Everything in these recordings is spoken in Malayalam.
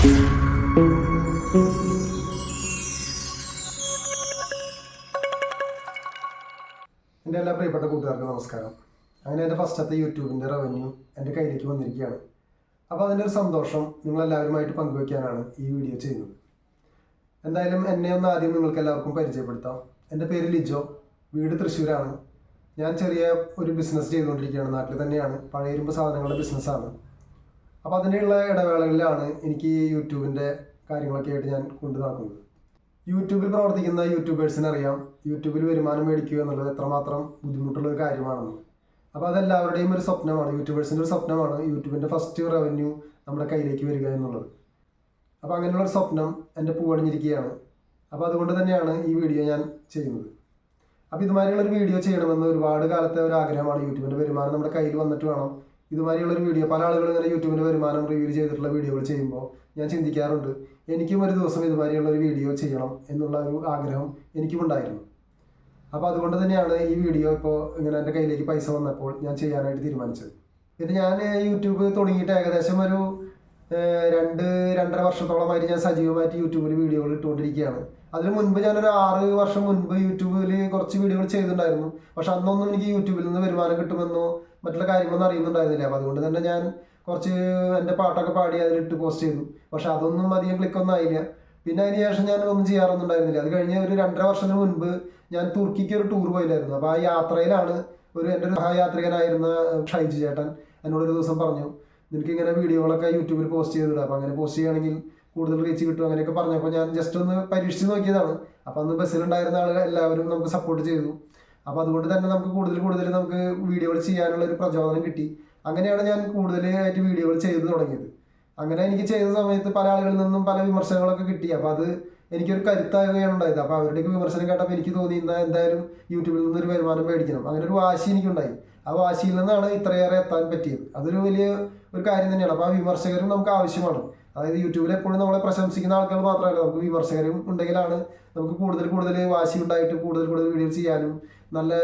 എന്റെ എല്ലാ പ്രിയപ്പെട്ട കൂട്ടുകാർക്കും നമസ്കാരം. അങ്ങനെ എന്റെ ഫസ്റ്റത്തെ യൂട്യൂബിന്റെ റവന്യൂ എന്റെ കയ്യിലേക്ക് വന്നിരിക്കുകയാണ്. അപ്പോൾ അതിന്റെ ഒരു സന്തോഷം നിങ്ങളെല്ലാവരുമായിട്ട് പങ്കുവെക്കാനാണ് ഈ വീഡിയോ ചെയ്യുന്നത്. എന്തായാലും എന്നെ ഒന്ന് ആദ്യം നിങ്ങൾക്ക് എല്ലാവർക്കും പരിചയപ്പെടുത്താം. എന്റെ പേര് ലിജോ. വീട് തൃശ്ശൂരാണ്. ഞാൻ ചെറിയ ഒരു ബിസിനസ് ചെയ്തുകൊണ്ടിരിക്കുകയാണ്. നാട്ടിൽ തന്നെയാണ്. പഴയ ഇരുമ്പ് സാധനങ്ങളുടെ ബിസിനസ്സാണ് അപ്പോൾ അതിന്റെയുള്ള ഇടവേളകളിലാണ് എനിക്ക് ഈ യൂട്യൂബിന്റെ കാര്യങ്ങളൊക്കെ ആയിട്ട് ഞാൻ കൊണ്ടു നടക്കുന്നത്. യൂട്യൂബിൽ പ്രവർത്തിക്കുന്ന യൂട്യൂബേഴ്സിന് അറിയാം. യൂട്യൂബിൽ വരുമാനം മേടിക്കുക എന്നുള്ളത് എത്രമാത്രം ബുദ്ധിമുട്ടുള്ള ഒരു കാര്യമാണെന്ന്. അപ്പോൾ അതെല്ലാവരുടെയും ഒരു സ്വപ്നമാണ്. യൂട്യൂബേഴ്സിന്റെ ഒരു സ്വപ്നമാണ് യൂട്യൂബിന്റെ ഫസ്റ്റ് റവന്യൂ നമ്മുടെ കയ്യിലേക്ക് വരിക എന്നുള്ളത്. അപ്പോൾ അങ്ങനെയുള്ള ഒരു സ്വപ്നം എന്റെ പൂവണിഞ്ഞിരിക്കുകയാണ്. അപ്പോൾ അതുകൊണ്ട് തന്നെയാണ് ഈ വീഡിയോ ഞാൻ ചെയ്യുന്നത്. അപ്പോൾ ഇതുമാതിരിയുള്ള ഒരു വീഡിയോ ചെയ്യണമെന്ന് ഒരുപാട് കാലത്തെ ഒരു ആഗ്രഹമാണ് യൂട്യൂബിന്റെ വരുമാനം നമ്മുടെ കയ്യിൽ വന്നിട്ട് വേണം ഇതുമാതിരിയുള്ള ഒരു വീഡിയോ പല ആളുകളും ഇങ്ങനെ യൂട്യൂബിന്റെ വരുമാനം റിവ്യൂ ചെയ്തിട്ടുള്ള വീഡിയോകൾ ചെയ്യുമ്പോൾ ഞാൻ ചിന്തിക്കാറുണ്ട് എനിക്കും ഒരു ദിവസം ഇതുമാതിരിയുള്ള ഒരു വീഡിയോ ചെയ്യണം എന്നുള്ള ഒരു ആഗ്രഹം എനിക്കും ഉണ്ടായിരുന്നു അപ്പോൾ അതുകൊണ്ട് തന്നെയാണ് ഈ വീഡിയോ ഇപ്പോൾ ഇങ്ങനെ എന്റെ കയ്യിലേക്ക് പൈസ വന്നപ്പോൾ ഞാൻ ചെയ്യാനായിട്ട് തീരുമാനിച്ചത്. പിന്നെ ഞാൻ യൂട്യൂബ് തുടങ്ങിയിട്ട് ഏകദേശം ഒരു രണ്ട് രണ്ടര വർഷത്തോളമായിട്ട് ഞാൻ സജീവമായിട്ട് യൂട്യൂബിൽ വീഡിയോകൾ ഇട്ടുകൊണ്ടിരിക്കുകയാണ്. അതിന് മുൻപ് ഞാനൊരു ആറ് വർഷം മുൻപ് യൂട്യൂബിൽ കുറച്ച് വീഡിയോകൾ ചെയ്തിട്ടുണ്ടായിരുന്നു. പക്ഷെ അന്നൊന്നും എനിക്ക് യൂട്യൂബിൽ നിന്ന് വരുമാനം കിട്ടുമെന്നോ മറ്റുള്ള കാര്യങ്ങളൊന്നും അറിയുന്നുണ്ടായിരുന്നില്ല. അപ്പോൾ അതുകൊണ്ട് തന്നെ ഞാൻ കുറച്ച് എന്റെ പാട്ടൊക്കെ പാടി അതിലിട്ട് പോസ്റ്റ് ചെയ്തു. പക്ഷെ അതൊന്നും അധികം ക്ലിക്കൊന്നും ആയില്ല. പിന്നെ അതിന് ശേഷം ഞാൻ ഒന്നും ചെയ്യാറൊന്നും ഉണ്ടായിരുന്നില്ല. അത് കഴിഞ്ഞ് ഒരു രണ്ടര വർഷത്തിന് മുൻപ് ഞാൻ തുർക്കിക്ക് ഒരു ടൂർ പോയില്ലായിരുന്നു. അപ്പോൾ ആ യാത്രയിലാണ് ഒരു എന്റെ ഒരു സഹയാത്രികനായിരുന്ന ഷൈജു ചേട്ടൻ എന്നോട് ഒരു ദിവസം പറഞ്ഞു നിനക്ക് ഇങ്ങനെ വീഡിയോകളൊക്കെ യൂട്യൂബിൽ പോസ്റ്റ് ചെയ്തിടാം അപ്പോൾ അങ്ങനെ പോസ്റ്റ് ചെയ്യുകയാണെങ്കിൽ കൂടുതൽ റീച്ച് കിട്ടും അങ്ങനെയൊക്കെ പറഞ്ഞപ്പോൾ ഞാൻ ജസ്റ്റ് ഒന്ന് പരീക്ഷിച്ച് നോക്കിയതാണ്. അപ്പോൾ അന്ന് ബസ്സിലുണ്ടായിരുന്ന ആളുകൾ എല്ലാവരും നമുക്ക് സപ്പോർട്ട് ചെയ്തു. അപ്പോൾ അതുകൊണ്ട് തന്നെ നമുക്ക് കൂടുതൽ കൂടുതൽ നമുക്ക് വീഡിയോകൾ ചെയ്യാനുള്ള ഒരു പ്രചോദനം കിട്ടി. അങ്ങനെയാണ് ഞാൻ കൂടുതലായിട്ട് വീഡിയോകൾ ചെയ്തു തുടങ്ങിയത്. അങ്ങനെ എനിക്ക് ചെയ്ത സമയത്ത് പല ആളുകളിൽ നിന്നും പല വിമർശനങ്ങളൊക്കെ കിട്ടി. അപ്പോൾ അത് എനിക്കൊരു കരുത്താകുകയാണ് ഉണ്ടായത്. അപ്പോൾ അവരുടെയൊക്കെ വിമർശനം കേട്ടപ്പോൾ എനിക്ക് തോന്നി എന്തായാലും യൂട്യൂബിൽ നിന്നൊരു വരുമാനം മേടിക്കണം. അങ്ങനെ ഒരു വാശി എനിക്കുണ്ടായി. ആ വാശിയിൽ നിന്നാണ് ഇത്രയേറെ എത്താൻ പറ്റിയത്. അതൊരു വലിയ ഒരു കാര്യം തന്നെയാണ്. അപ്പോൾ ആ വിമർശകരും നമുക്ക് ആവശ്യമാണ്. അതായത് യൂട്യൂബിൽ എപ്പോഴും നമ്മളെ പ്രശംസിക്കുന്ന ആൾക്കാർ മാത്രമല്ല. നമുക്ക് വിമർശകരും ഉണ്ടെങ്കിലാണ് നമുക്ക് കൂടുതൽ കൂടുതൽ വാശി ഉണ്ടായിട്ട് കൂടുതൽ കൂടുതൽ വീഡിയോ ചെയ്യാനും നല്ല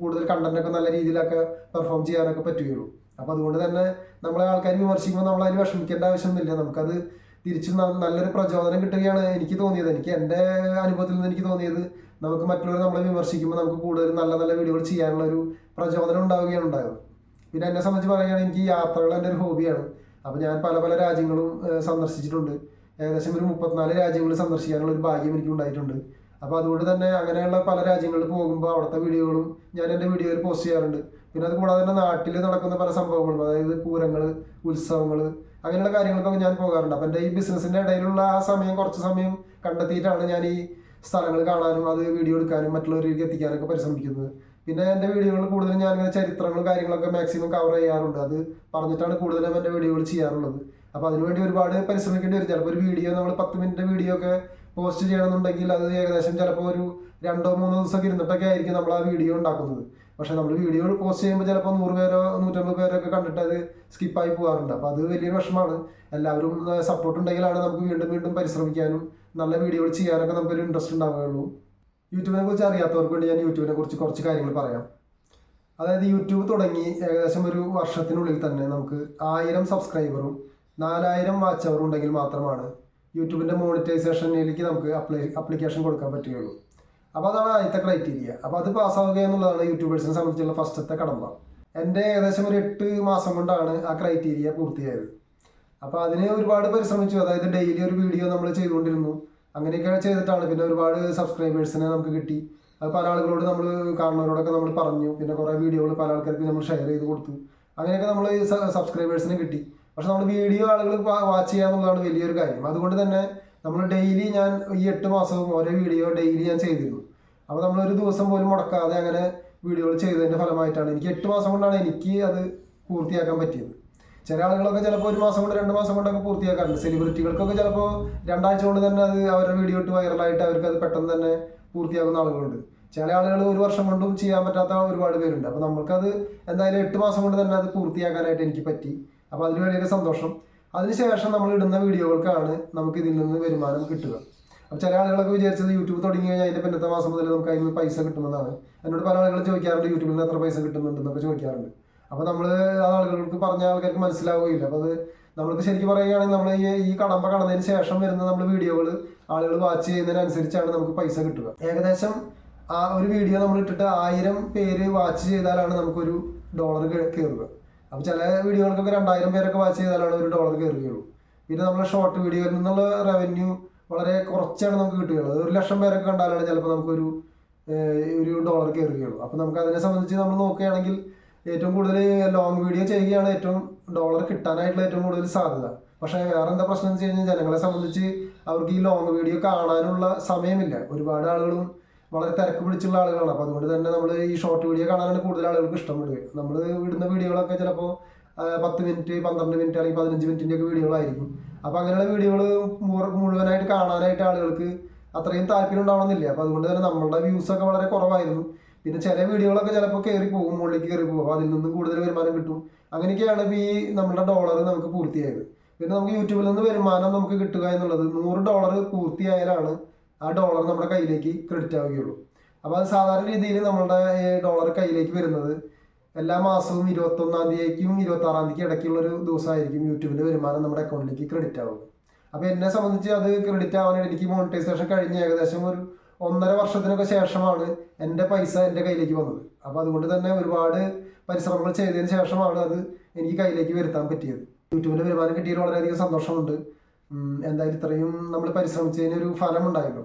കൂടുതൽ കണ്ടന്റൊക്കെ നല്ല രീതിയിലൊക്കെ പെർഫോം ചെയ്യാനൊക്കെ പറ്റുകയുള്ളൂ. അപ്പോൾ അതുകൊണ്ട് തന്നെ നമ്മളെ ആൾക്കാർ വിമർശിക്കുമ്പോൾ നമ്മൾ അതിന് വിഷമിക്കേണ്ട ആവശ്യമൊന്നുമില്ല. നമുക്കത് തിരിച്ച് നല്ലൊരു പ്രചോദനം കിട്ടുകയാണ് എനിക്ക് തോന്നിയത്. എനിക്ക് എന്റെ അനുഭവത്തിൽ നിന്ന് എനിക്ക് തോന്നിയത് നമുക്ക് മറ്റുള്ളവർ നമ്മളെ വിമർശിക്കുമ്പോൾ നമുക്ക് കൂടുതൽ നല്ല നല്ല വീഡിയോകൾ ചെയ്യാനുള്ള ഒരു പ്രചോദനം ഉണ്ടാവുകയാണ് ഉണ്ടായത്. പിന്നെ എന്നെ സംബന്ധിച്ച് പറയുകയാണെങ്കിൽ എനിക്ക് യാത്രകൾ എന്റെ ഒരു ഹോബിയാണ് അപ്പോൾ ഞാൻ പല പല രാജ്യങ്ങളും സന്ദർശിച്ചിട്ടുണ്ട്. ഏകദേശം ഒരു മുപ്പത്തിനാല് രാജ്യങ്ങൾ സന്ദർശിക്കാനുള്ള ഒരു ഭാഗ്യം എനിക്ക് ഉണ്ടായിട്ടുണ്ട് അപ്പോൾ അതുകൊണ്ട് തന്നെ അങ്ങനെയുള്ള പല രാജ്യങ്ങളിൽ പോകുമ്പോൾ അവിടുത്തെ വീഡിയോകളും ഞാൻ എന്റെ വീഡിയോയിൽ പോസ്റ്റ് ചെയ്യാറുണ്ട്. പിന്നെ അത് കൂടാതെ തന്നെ നാട്ടിൽ നടക്കുന്ന പല സംഭവങ്ങളും അതായത് പൂരങ്ങൾ ഉത്സവങ്ങൾ അങ്ങനെയുള്ള കാര്യങ്ങൾക്കൊക്കെ ഞാൻ പോകാറുണ്ട്. അപ്പം എന്റെ ഈ ബിസിനസ്സിന്റെ ഇടയിലുള്ള ആ സമയം കുറച്ച് സമയം കണ്ടെത്തിയിട്ടാണ് ഞാൻ ഈ സ്ഥലങ്ങൾ കാണാനും അത് വീഡിയോ എടുക്കാനും മറ്റുള്ളവരിലേക്ക് എത്തിക്കാനൊക്കെ പരിശ്രമിക്കുന്നത്. പിന്നെ എന്റെ വീഡിയോകൾ കൂടുതലും ഞാൻ ഇങ്ങനെ ചരിത്രങ്ങളും കാര്യങ്ങളൊക്കെ മാക്സിമം കവർ ചെയ്യാറുണ്ട്. അത് പറഞ്ഞിട്ടാണ് കൂടുതലും എന്റെ വീഡിയോകൾ ചെയ്യാറുള്ളത്. അപ്പോൾ അതിനുവേണ്ടി ഒരുപാട് പരിശ്രമിക്കേണ്ടി വരും. ചിലപ്പോൾ ഒരു വീഡിയോ നമ്മൾ പത്ത് മിനിറ്റ് വീഡിയോ ഒക്കെ പോസ്റ്റ് ചെയ്യണമെന്നുണ്ടെങ്കിൽ അത് ഏകദേശം ചിലപ്പോൾ ഒരു രണ്ടോ മൂന്നോ ദിവസമൊക്കെ ഇരുന്നിട്ടൊക്കെ ആയിരിക്കും നമ്മൾ ആ വീഡിയോ ഉണ്ടാക്കുന്നത്. പക്ഷെ നമ്മൾ വീഡിയോ പോസ്റ്റ് ചെയ്യുമ്പോൾ ചിലപ്പോൾ നൂറ് പേരോ നൂറ്റമ്പത് പേരോ ഒക്കെ കണ്ടിട്ട് അത് സ്കിപ്പായി പോകാറുണ്ട്. അപ്പോൾ അത് വലിയൊരു വിഷമമാണ്. എല്ലാവരും സപ്പോർട്ട് ഉണ്ടെങ്കിലാണ് നമുക്ക് വീണ്ടും വീണ്ടും പരിശ്രമിക്കാനും നല്ല വീഡിയോകൾ ചെയ്യാനൊക്കെ നമുക്കൊരു ഇൻട്രസ്റ്റ് ഉണ്ടാവുകയുള്ളൂ. യൂട്യൂബിനെ കുറിച്ച് അറിയാത്തവർക്ക് വേണ്ടി ഞാൻ യൂട്യൂബിനെ കുറിച്ച് കുറച്ച് കാര്യങ്ങൾ പറയാം. അതായത് യൂട്യൂബ് തുടങ്ങി ഏകദേശം ഒരു വർഷത്തിനുള്ളിൽ തന്നെ നമുക്ക് ആയിരം സബ്സ്ക്രൈബറും നാലായിരം വാച്ച് അവർ ഉണ്ടെങ്കിൽ മാത്രമാണ് യൂട്യൂബിന്റെ മോണിറ്റൈസേഷനിലേക്ക് നമുക്ക് അപ്ലൈ അപ്ലിക്കേഷൻ കൊടുക്കാൻ പറ്റുകയുള്ളൂ. അപ്പോൾ അതാണ് ആദ്യത്തെ ക്രൈറ്റീരിയ അപ്പോൾ അത് പാസ്സാവുക എന്നുള്ളതാണ് യൂട്യൂബേഴ്സിനെ സംബന്ധിച്ചുള്ള ഫസ്റ്റത്തെ കടമ്പ. എന്റെ ഏകദേശം ഒരു എട്ട് മാസം കൊണ്ടാണ് ആ ക്രൈറ്റീരിയ പൂർത്തിയായത്. അപ്പോൾ അതിന് ഒരുപാട് പരിശ്രമിച്ചു. അതായത് ഡെയിലി ഒരു വീഡിയോ നമ്മൾ ചെയ്തുകൊണ്ടിരുന്നു. അങ്ങനെയൊക്കെ ചെയ്തിട്ടാണ് പിന്നെ ഒരുപാട് സബ്സ്ക്രൈബേഴ്സിനെ നമുക്ക് കിട്ടി. അത് പല ആളുകളോട് നമ്മൾ കാണുന്നവരോടൊക്കെ നമ്മൾ പറഞ്ഞു. പിന്നെ കുറേ വീഡിയോകൾ പല ആൾക്കാർക്ക് നമ്മൾ ഷെയർ ചെയ്ത് കൊടുത്തു. അങ്ങനെയൊക്കെ നമ്മൾ സബ്സ്ക്രൈബേഴ്സിനെ കിട്ടി. പക്ഷെ നമ്മൾ വീഡിയോ ആളുകൾ വാച്ച് ചെയ്യുക എന്നുള്ളതാണ് വലിയൊരു കാര്യം. അതുകൊണ്ട് തന്നെ നമ്മൾ ഡെയിലി ഞാൻ ഈ എട്ട് മാസവും ഓരോ വീഡിയോ ഡെയിലി ഞാൻ ചെയ്തിരുന്നു. അപ്പോൾ നമ്മളൊരു ദിവസം പോലും മുടക്കാതെ അങ്ങനെ വീഡിയോകൾ ചെയ്തതിന്റെ ഫലമായിട്ടാണ് എനിക്ക് എട്ട് മാസം കൊണ്ടാണ് എനിക്ക് അത് പൂർത്തിയാക്കാൻ പറ്റിയത്. ചില ആളുകളൊക്കെ ചിലപ്പോൾ ഒരു മാസം കൊണ്ട് രണ്ട് മാസം കൊണ്ടൊക്കെ പൂർത്തിയാക്കാറുണ്ട്. സെലിബ്രിറ്റികൾക്കൊക്കെ ചിലപ്പോൾ രണ്ടാഴ്ച കൊണ്ട് തന്നെ അത് അവരുടെ വീഡിയോ ഇട്ട് വൈറലായിട്ട് അവർക്ക് അത് പെട്ടെന്ന് തന്നെ പൂർത്തിയാക്കുന്ന ആളുകളുണ്ട്. ചില ആളുകൾ ഒരു വർഷം കൊണ്ടും ചെയ്യാൻ പറ്റാത്ത ഒരുപാട് പേരുണ്ട്. അപ്പോൾ നമുക്കത് എന്തായാലും എട്ട് മാസം കൊണ്ട് തന്നെ അത് പൂർത്തിയാക്കാനായിട്ട് എനിക്ക് പറ്റി. അപ്പോൾ അതിന് വലിയൊരു സന്തോഷം. അതിനുശേഷം നമ്മൾ ഇടുന്ന വീഡിയോകൾക്കാണ് നമുക്ക് ഇതിൽ നിന്ന് വരുമാനം കിട്ടുക. അപ്പോൾ ചില ആളുകളൊക്കെ വിചാരിച്ചത് യൂട്യൂബ് തുടങ്ങി കഴിഞ്ഞാൽ അതിന്റെ പിന്നത്തെ മാസം മുതൽ നമുക്ക് അതിൽ നിന്ന് പൈസ കിട്ടുമെന്നാണ്. എന്നോട് പല ആളുകളും ചോദിക്കാറുണ്ട് യൂട്യൂബിൽ നിന്ന് എത്ര പൈസ കിട്ടുന്നുണ്ടെന്നൊക്കെ ചോദിക്കാറുണ്ട്. അപ്പോൾ നമ്മൾ ആ ആളുകൾക്ക് പറഞ്ഞ ആൾക്കാർക്ക് മനസ്സിലാവുകയില്ല. അപ്പോൾ അത് നമ്മൾക്ക് ശരിക്കും പറയുകയാണെങ്കിൽ നമ്മൾ ഈ കടമ്പ കടന്നതിന് ശേഷം വരുന്ന നമ്മൾ വീഡിയോകൾ ആളുകൾ വാച്ച് ചെയ്യുന്നതിനനുസരിച്ചാണ് നമുക്ക് പൈസ കിട്ടുക. ഏകദേശം ആ ഒരു വീഡിയോ നമ്മൾ ഇട്ടിട്ട് ആയിരം പേര് വാച്ച് ചെയ്താലാണ് നമുക്കൊരു ഡോളർ കയറുക അപ്പോൾ ചില വീഡിയോകൾക്കൊക്കെ രണ്ടായിരം പേരൊക്കെ വാച്ച് ചെയ്താലാണ് ഒരു ഡോളർ കയറുകയുള്ളൂ പിന്നെ നമ്മളെ ഷോർട്ട് വീഡിയോയിൽ നിന്നുള്ള റവന്യൂ വളരെ കുറച്ചാണ് നമുക്ക് കിട്ടുകയുള്ളൂ. ഒരു ലക്ഷം പേരൊക്കെ കണ്ടാലാണ് ചിലപ്പോൾ നമുക്കൊരു ഒരു ഡോളർ കയറുകയുള്ളൂ അപ്പോൾ നമുക്ക് അതിനെ സംബന്ധിച്ച് നമ്മൾ നോക്കുകയാണെങ്കിൽ ഏറ്റവും കൂടുതൽ ലോങ് വീഡിയോ ചെയ്യുകയാണ് ഏറ്റവും ഡോളർ കിട്ടാനായിട്ടുള്ള ഏറ്റവും കൂടുതൽ സാധ്യത. പക്ഷേ വേറെ എന്താ പ്രശ്നം എന്ന് വെച്ച് കഴിഞ്ഞാൽ ജനങ്ങളെ സംബന്ധിച്ച് അവർക്ക് ഈ ലോങ് വീഡിയോ കാണാനുള്ള സമയമില്ല. ഒരുപാട് ആളുകളും വളരെ തിരക്ക് പിടിച്ചുള്ള ആളുകളാണ്. അപ്പോൾ അതുകൊണ്ട് തന്നെ നമ്മൾ ഈ ഷോർട്ട് വീഡിയോ കാണാനാണ് കൂടുതൽ ആളുകൾക്ക് ഇഷ്ടപ്പെടുക നമ്മൾ ഇടുന്ന വീഡിയോകളൊക്കെ ചിലപ്പോൾ പത്ത് മിനിറ്റ് പന്ത്രണ്ട് മിനിറ്റ് അല്ലെങ്കിൽ പതിനഞ്ച് മിനിറ്റിന്റെ ഒക്കെ വീഡിയോകളായിരിക്കും അപ്പോൾ അങ്ങനെയുള്ള വീഡിയോകൾ മുഴുവനായിട്ട് കാണാനായിട്ട് ആളുകൾക്ക് അത്രയും താല്പര്യം ഉണ്ടാവണമെന്നില്ല. അപ്പോൾ അതുകൊണ്ട് തന്നെ നമ്മളുടെ വ്യൂസ് ഒക്കെ വളരെ കുറവായിരുന്നു. പിന്നെ ചില വീഡിയോകളൊക്കെ ചിലപ്പോൾ കയറി പോകും മുകളിലേക്ക് കയറി പോകും. അതിൽ നിന്നും കൂടുതൽ വരുമാനം കിട്ടും. അങ്ങനെയൊക്കെയാണ് ഈ നമ്മുടെ ഡോളർ നമുക്ക് പൂർത്തിയായത്. പിന്നെ നമുക്ക് യൂട്യൂബിൽ നിന്ന് വരുമാനം നമുക്ക് കിട്ടുക എന്നുള്ളത് നൂറ് ഡോളർ പൂർത്തിയായാലാണ് ആ ഡോളർ നമ്മുടെ കയ്യിലേക്ക് ക്രെഡിറ്റ് ആവുകയുള്ളൂ. അപ്പോൾ അത് സാധാരണ രീതിയിൽ നമ്മളുടെ ഡോളർ കയ്യിലേക്ക് വരുന്നത് എല്ലാ മാസവും ഇരുപത്തൊന്നാം തീയതിക്കും ഇരുപത്തി ആറാം തീയതിക്ക് ഇടയ്ക്കുള്ള ഒരു ദിവസമായിരിക്കും യൂട്യൂബിന്റെ വരുമാനം നമ്മുടെ അക്കൗണ്ടിലേക്ക് ക്രെഡിറ്റ് ആവുക. അപ്പോൾ എന്നെ സംബന്ധിച്ച് അത് ക്രെഡിറ്റ് ആവാനായിട്ട് എനിക്ക് മോണിറ്റൈസേഷൻ കഴിഞ്ഞ് ഏകദേശം ഒരു ഒന്നര വർഷത്തിനൊക്കെ ശേഷമാണ് എന്റെ പൈസ എന്റെ കയ്യിലേക്ക് വന്നത്. അപ്പോൾ അതുകൊണ്ട് തന്നെ ഒരുപാട് പരിശ്രമങ്ങൾ ചെയ്തതിന് ശേഷമാണ് അത് എനിക്ക് കയ്യിലേക്ക് വരുത്താൻ പറ്റിയത്. യൂട്യൂബിന്റെ വരുമാനം കിട്ടിയതിൽ വളരെയധികം സന്തോഷമുണ്ട്. എന്തായാലും ഇത്രയും നമ്മൾ പരിശ്രമിച്ചതിന് ഒരു ഫലം ഉണ്ടായല്ലോ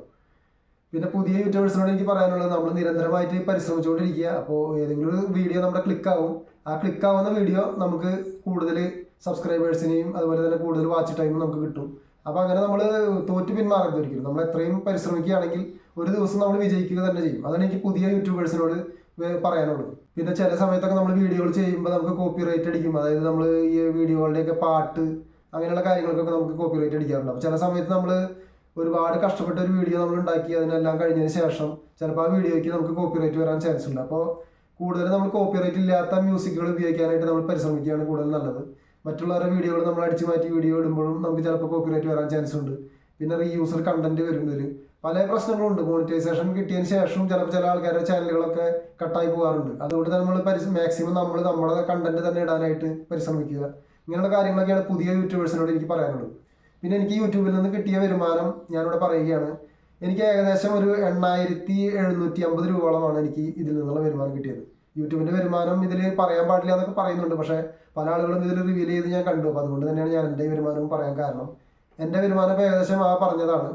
പിന്നെ പുതിയ യൂട്യൂബേഴ്സിനോട് എനിക്ക് പറയാനുള്ളത് നമ്മൾ നിരന്തരമായിട്ട് പരിശ്രമിച്ചുകൊണ്ടിരിക്കുക. അപ്പോൾ ഏതെങ്കിലും ഒരു വീഡിയോ നമ്മുടെ ക്ലിക്കാവും. ആ ക്ലിക്കാവുന്ന വീഡിയോ നമുക്ക് കൂടുതൽ സബ്സ്ക്രൈബേഴ്സിനെയും അതുപോലെ തന്നെ കൂടുതൽ വാച്ച് ടൈമും നമുക്ക് കിട്ടും. അപ്പോൾ അങ്ങനെ നമ്മൾ തോറ്റ് പിന്മാറരുത് നമ്മൾ എത്രയും പരിശ്രമിക്കുകയാണെങ്കിൽ ഒരു ദിവസം നമ്മൾ വിജയിക്കുക തന്നെ ചെയ്യും. അതാണ് എനിക്ക് പുതിയ യൂട്യൂബേഴ്സിനോട് പറയാനുള്ളത്. പിന്നെ ചില സമയത്തൊക്കെ നമ്മൾ വീഡിയോകൾ ചെയ്യുമ്പോൾ നമുക്ക് കോപ്പി റൈറ്റ് അടിക്കും. അതായത് നമ്മൾ ഈ വീഡിയോകളുടെയൊക്കെ പാട്ട് അങ്ങനെയുള്ള കാര്യങ്ങൾക്കൊക്കെ നമുക്ക് കോപ്പി റൈറ്റ് അടിക്കാറുണ്ട്. അപ്പോൾ ചില സമയത്ത് നമ്മൾ ഒരുപാട് കഷ്ടപ്പെട്ട ഒരു വീഡിയോ നമ്മൾ ഉണ്ടാക്കി അതിനെല്ലാം കഴിഞ്ഞതിന് ശേഷം ചിലപ്പോൾ ആ വീഡിയോയ്ക്ക് നമുക്ക് കോപ്പി റൈറ്റ് വരാൻ ചാൻസ് ഉണ്ട്. അപ്പോൾ കൂടുതൽ നമ്മൾ കോപ്പി റൈറ്റ് ഇല്ലാത്ത മ്യൂസിക്കുകൾ ഉപയോഗിക്കാനായിട്ട് നമ്മൾ പരിശ്രമിക്കുകയാണ് കൂടുതൽ നല്ലത്. മറ്റുള്ളവരുടെ വീഡിയോകൾ നമ്മൾ അടിച്ചു മാറ്റി വീഡിയോ ഇടുമ്പോഴും നമുക്ക് ചിലപ്പോൾ കോപ്പി റൈറ്റ് വരാൻ ചാൻസ് ഉണ്ട്. പിന്നെ റീയൂസർ കണ്ടന്റ് വരുന്നതിൽ പല പ്രശ്നങ്ങളുണ്ട്. മോണിറ്റൈസേഷൻ കിട്ടിയതിന് ശേഷം ചിലപ്പോൾ ചില ആൾക്കാരുടെ ചാനലുകളൊക്കെ കട്ടായി പോകാറുണ്ട്. അതുകൊണ്ട് നമ്മൾ പരിശ്ര മാക്സിമം നമ്മൾ നമ്മുടെ കണ്ടന്റ് തന്നെ ഇടാനായിട്ട് പരിശ്രമിക്കുക. ഇങ്ങനെയുള്ള കാര്യങ്ങളൊക്കെയാണ് പുതിയ യൂട്യൂബേഴ്സിനോട് എനിക്ക് പറയാനുള്ളത്. പിന്നെ എനിക്ക് യൂട്യൂബിൽ നിന്ന് കിട്ടിയ വരുമാനം ഞാനിവിടെ പറയുകയാണ്. എനിക്ക് ഏകദേശം ഒരു എണ്ണായിരത്തി എഴുന്നൂറ്റി അമ്പത് രൂപയോളമാണ് എനിക്ക് ഇതിൽ നിന്നുള്ള വരുമാനം കിട്ടിയത്. യൂട്യൂബിന്റെ വരുമാനം ഇതിൽ പറയാൻ പാടില്ല എന്നൊക്കെ പറയുന്നുണ്ട്. പക്ഷേ പല ആളുകളും ഇതിൽ റിവീൽ ചെയ്ത് ഞാൻ കണ്ടു. അപ്പോൾ അതുകൊണ്ട് തന്നെയാണ് ഞാൻ എന്റെ വരുമാനം പറയാൻ കാരണം. എന്റെ വരുമാനം ഇപ്പോൾ ഏകദേശം ആ പറഞ്ഞതാണ്.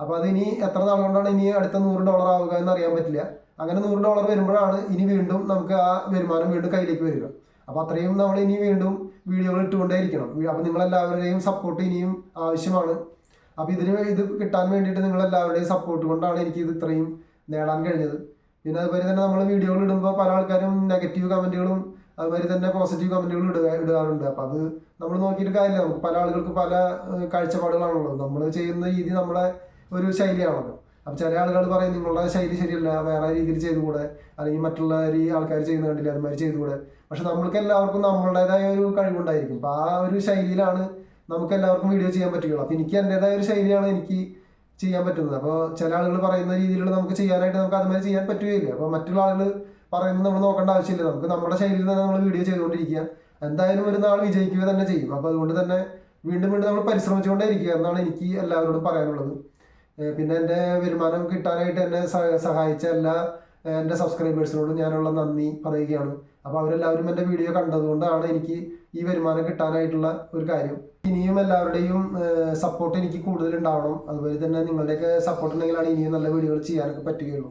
അപ്പോൾ അത് ഇനി എത്ര നാൾ കൊണ്ടാണ് ഇനി അടുത്ത നൂറ് ഡോളർ ആവുക എന്ന് അറിയാൻ പറ്റില്ല. അങ്ങനെ നൂറ് ഡോളർ വരുമ്പോഴാണ് ഇനി വീണ്ടും നമുക്ക് ആ വരുമാനം വീണ്ടും കയ്യിലേക്ക് വരിക. അപ്പോൾ അത്രയും നമ്മൾ ഇനി വീണ്ടും വീഡിയോകൾ ഇട്ടുകൊണ്ടേയിരിക്കണം. അപ്പോൾ നിങ്ങളെല്ലാവരുടെയും സപ്പോർട്ട് ഇനിയും ആവശ്യമാണ്. അപ്പോൾ ഇതിന് ഇത് കിട്ടാൻ വേണ്ടിയിട്ട് നിങ്ങളെല്ലാവരുടെയും സപ്പോർട്ട് കൊണ്ടാണ് എനിക്ക് ഇത് ഇത്രയും നേടാൻ കഴിഞ്ഞത്. പിന്നെ അതുപോലെ തന്നെ നമ്മൾ വീഡിയോകൾ ഇടുമ്പോൾ പല ആൾക്കാരും നെഗറ്റീവ് കമന്റുകളും അതുപോലെ തന്നെ പോസിറ്റീവ് കമന്റുകൾ ഇടുക ഇടാറുണ്ട്. അപ്പോൾ അത് നമ്മൾ നോക്കിയിട്ട് കാര്യമില്ല. നമുക്ക് പല ആളുകൾക്ക് പല കാഴ്ചപ്പാടുകളാണുള്ളത്. നമ്മൾ ചെയ്യുന്ന രീതി നമ്മുടെ ഒരു ശൈലിയാണല്ലോ അപ്പോൾ ചില ആളുകൾ പറയും നിങ്ങളുടെ ശൈലി ശരിയല്ല. വേറെ രീതിയിൽ ചെയ്തുകൂടെ? അല്ലെങ്കിൽ മറ്റുള്ള ആൾക്കാർ ചെയ്യുന്ന കണ്ടില്ല അതുമാതിരി ചെയ്തുകൂടെ? പക്ഷെ നമ്മൾക്ക് എല്ലാവർക്കും നമ്മളുടേതായ ഒരു കഴിവുണ്ടായിരിക്കും. അപ്പോൾ ആ ഒരു ശൈലിയിലാണ് നമുക്ക് എല്ലാവർക്കും വീഡിയോ ചെയ്യാൻ പറ്റുകയുള്ളൂ. അപ്പോൾ എനിക്ക് എന്റെതായ ഒരു ശൈലിയാണ് എനിക്ക് ചെയ്യാൻ പറ്റുന്നത്. അപ്പോൾ ചില ആളുകൾ പറയുന്ന രീതിയിലുള്ള നമുക്ക് ചെയ്യാനായിട്ട് നമുക്ക് അതുമാതിരി ചെയ്യാൻ പറ്റുകയില്ല. അപ്പോൾ മറ്റുള്ള ആളുകൾ പറയുന്നത് നമ്മൾ നോക്കേണ്ട ആവശ്യമില്ല. നമുക്ക് നമ്മുടെ ശൈലിയിൽ തന്നെ നമ്മൾ വീഡിയോ ചെയ്തുകൊണ്ടിരിക്കുക. എന്തായാലും ഒരു നാൾ വിജയിക്കുക തന്നെ ചെയ്യും. അപ്പോൾ അതുകൊണ്ട് തന്നെ വീണ്ടും വീണ്ടും നമ്മൾ പരിശ്രമിച്ചുകൊണ്ടേയിരിക്കുക എന്നാണ് എനിക്ക് എല്ലാവരോടും പറയാനുള്ളത്. പിന്നെ എന്റെ വരുമാനം കിട്ടാനായിട്ട് എന്നെ സഹായിച്ച എല്ലാ എന്റെ സബ്സ്ക്രൈബേഴ്സിനോടും ഞാനുള്ള നന്ദി പറയുകയാണ്. അപ്പോൾ അവരെല്ലാവരും എന്റെ വീഡിയോ കണ്ടതുകൊണ്ടാണ് എനിക്ക് ഈ വരുമാനം കിട്ടാനായിട്ടുള്ള ഒരു കാര്യം. ഇനിയും എല്ലാവരുടെയും സപ്പോർട്ട് എനിക്ക് കൂടുതൽ ഉണ്ടാവണം. അതുപോലെ തന്നെ നിങ്ങളുടെയൊക്കെ സപ്പോർട്ട് ഉണ്ടെങ്കിലാണ് ഇനിയും നല്ല വീഡിയോകൾ ചെയ്യാനൊക്കെ പറ്റുകയുള്ളൂ.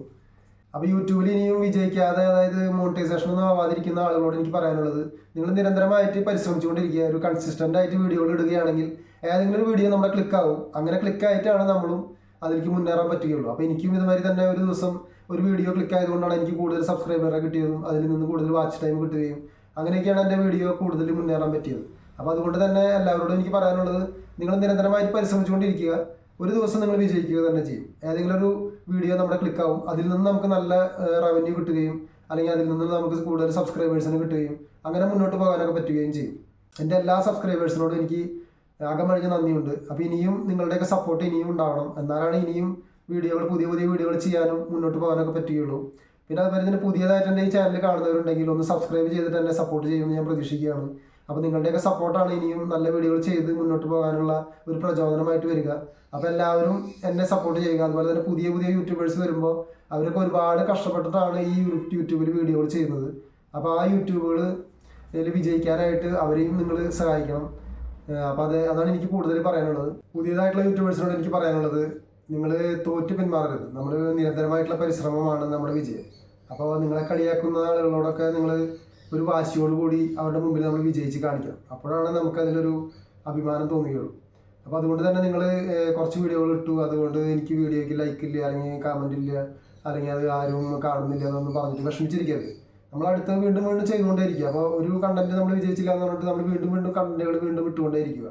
അപ്പോൾ യൂട്യൂബിൽ ഇനിയും വിജയിക്കാതെ അതായത് മോണിറ്റൈസേഷൻ ഒന്നും ആവാതിരിക്കുന്ന ആളുകളോട് എനിക്ക് പറയാനുള്ളത് നിങ്ങൾ നിരന്തരമായിട്ട് പരിശ്രമിച്ചുകൊണ്ടിരിക്കുക ഒരു കൺസിസ്റ്റന്റ് ആയിട്ട് വീഡിയോകൾ ഇടുകയാണെങ്കിൽ ഏതെങ്കിലും ഒരു വീഡിയോ നമ്മുടെ ക്ലിക്കാവും അങ്ങനെ ക്ലിക്കായിട്ടാണ് നമ്മളും അതിലേക്ക് മുന്നേറാൻ പറ്റുകയുള്ളൂ. അപ്പോൾ എനിക്കും ഇതുമാതിരി തന്നെ ഒരു ദിവസം ഒരു വീഡിയോ ക്ലിക്ക് ആയതുകൊണ്ടാണ് എനിക്ക് കൂടുതൽ സബ്സ്ക്രൈബറെ കിട്ടിയതും അതിൽ നിന്ന് കൂടുതൽ വാച്ച് ടൈം കിട്ടുകയും അങ്ങനെയൊക്കെയാണ് എന്റെ വീഡിയോ കൂടുതൽ മുന്നേറാൻ പറ്റിയത്. അപ്പോൾ അതുകൊണ്ട് തന്നെ എല്ലാവരോടും എനിക്ക് പറയാനുള്ളത് നിങ്ങൾ നിരന്തരമായിട്ട് പരിശ്രമിച്ചുകൊണ്ടിരിക്കുക. ഒരു ദിവസം നിങ്ങൾ വിജയിക്കുക തന്നെ ചെയ്യും. ഏതെങ്കിലും ഒരു വീഡിയോ നമ്മുടെ ക്ലിക്കാവും അതിൽ നിന്ന് നമുക്ക് നല്ല റവന്യൂ കിട്ടുകയും അല്ലെങ്കിൽ അതിൽ നിന്ന് നമുക്ക് കൂടുതൽ സബ്സ്ക്രൈബേഴ്സിന് കിട്ടുകയും അങ്ങനെ മുന്നോട്ട് പോകാനൊക്കെ പറ്റുകയും ചെയ്യും. എന്റെ എല്ലാ സബ്സ്ക്രൈബേഴ്സിനോടും എനിക്ക് അകമഴിഞ്ഞ നന്ദിയുണ്ട്. അപ്പോൾ ഇനിയും നിങ്ങളുടെയൊക്കെ സപ്പോർട്ട് ഇനിയും ഉണ്ടാവണം. എന്നാലാണ് ഇനിയും വീഡിയോകൾ പുതിയ പുതിയ വീഡിയോകൾ ചെയ്യാനും മുന്നോട്ട് പോകാനൊക്കെ പറ്റുകയുള്ളൂ. പിന്നെ അതുപോലെ തന്നെ പുതിയതായിട്ട് തന്നെ ഈ ചാനൽ കാണുന്നവരുണ്ടെങ്കിൽ ഒന്ന് സബ്സ്ക്രൈബ് ചെയ്തിട്ട് തന്നെ സപ്പോർട്ട് ചെയ്യുമെന്ന് ഞാൻ പ്രതീക്ഷിക്കുകയാണ്. അപ്പോൾ നിങ്ങളുടെയൊക്കെ സപ്പോർട്ടാണ് ഇനിയും നല്ല വീഡിയോകൾ ചെയ്ത് മുന്നോട്ട് പോകാനുള്ള ഒരു പ്രചോദനമായിട്ട് വരിക. അപ്പോൾ എല്ലാവരും എന്നെ സപ്പോർട്ട് ചെയ്യുക. അതുപോലെ തന്നെ പുതിയ പുതിയ യൂട്യൂബേഴ്സ് വരുമ്പോൾ അവരൊക്കെ ഒരുപാട് കഷ്ടപ്പെട്ടിട്ടാണ് ഈ യൂട്യൂബിൽ വീഡിയോകൾ ചെയ്യുന്നത്. അപ്പോൾ ആ യൂട്യൂബുകൾ ഇതിൽ വിജയിക്കാനായിട്ട് അവരെയും നിങ്ങൾ സഹായിക്കണം. അപ്പോൾ അത് അതാണ് എനിക്ക് കൂടുതൽ പറയാനുള്ളത്. പുതിയതായിട്ടുള്ള യൂട്യൂബേഴ്സിനോട് എനിക്ക് പറയാനുള്ളത് നിങ്ങൾ തോറ്റ് പിന്മാറരുത്. നമ്മൾ നിരന്തരമായിട്ടുള്ള പരിശ്രമമാണ് നമ്മുടെ വിജയം. അപ്പോൾ നിങ്ങളെ കളിയാക്കുന്ന ആളുകളോടൊക്കെ നിങ്ങൾ ഒരു വാശിയോട് കൂടി അവരുടെ മുമ്പിൽ നമ്മൾ വിജയിച്ച് കാണിക്കണം. അപ്പോഴാണ് നമുക്ക് അതിലൊരു അഭിമാനം തോന്നുകയുള്ളൂ. അപ്പോൾ അതുകൊണ്ട് തന്നെ നിങ്ങൾ കുറച്ച് വീഡിയോകൾ ഇട്ടു. അതുകൊണ്ട് എനിക്ക് വീഡിയോയ്ക്ക് ലൈക്ക് ഇല്ല അല്ലെങ്കിൽ കമന്റ് ഇല്ല അല്ലെങ്കിൽ അത് ആരും കാണുന്നില്ല എന്നൊന്നും പറഞ്ഞിട്ട് വിഷമിച്ചിരിക്കരുത്. നമ്മൾ അടുത്ത വീണ്ടും വീണ്ടും ചെയ്തുകൊണ്ടേയിരിക്കുക. അപ്പോൾ ഒരു കണ്ടന്റ് നമ്മൾ വിജയിച്ചില്ല എന്ന് പറഞ്ഞിട്ട് നമ്മൾ വീണ്ടും വീണ്ടും കണ്ടന്റുകൾ വീണ്ടും ഇട്ടുകൊണ്ടേയിരിക്കുക.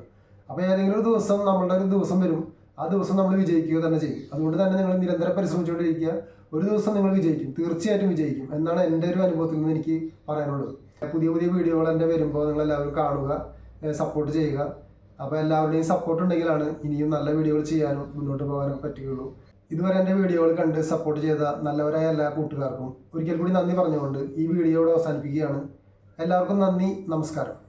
അപ്പോൾ ഏതെങ്കിലും ഒരു ദിവസം നമ്മളുടെ ഒരു ദിവസം വരും. ആ ദിവസം നമ്മൾ വിജയിക്കുക തന്നെ ചെയ്യും. അതുകൊണ്ട് തന്നെ നിങ്ങൾ നിരന്തരം പരിശ്രമിച്ചുകൊണ്ടിരിക്കുക. ഒരു ദിവസം നിങ്ങൾ വിജയിക്കും. തീർച്ചയായിട്ടും വിജയിക്കും. എന്നാണ് എന്റെ ഒരു അനുഭവത്തിൽ നിന്ന് എനിക്ക് പറയാനുള്ളത്. പുതിയ പുതിയ വീഡിയോകൾ എന്റെ വരുമ്പോൾ നിങ്ങൾ എല്ലാവരും കാണുക സപ്പോർട്ട് ചെയ്യുക. അപ്പോൾ എല്ലാവരുടെയും സപ്പോർട്ട് ഉണ്ടെങ്കിലാണ് ഇനിയും നല്ല വീഡിയോകൾ ചെയ്യാനും മുന്നോട്ട് പോകാനും പറ്റുകയുള്ളൂ. ഇതുവരെ എന്റെ വീഡിയോകൾ കണ്ട് സപ്പോർട്ട് ചെയ്ത നല്ലവരായ എല്ലാ കൂട്ടുകാർക്കും ഒരിക്കൽ കൂടി നന്ദി പറഞ്ഞുകൊണ്ട് ഈ വീഡിയോ അവസാനിപ്പിക്കുകയാണ്. എല്ലാവർക്കും നന്ദി നമസ്കാരം.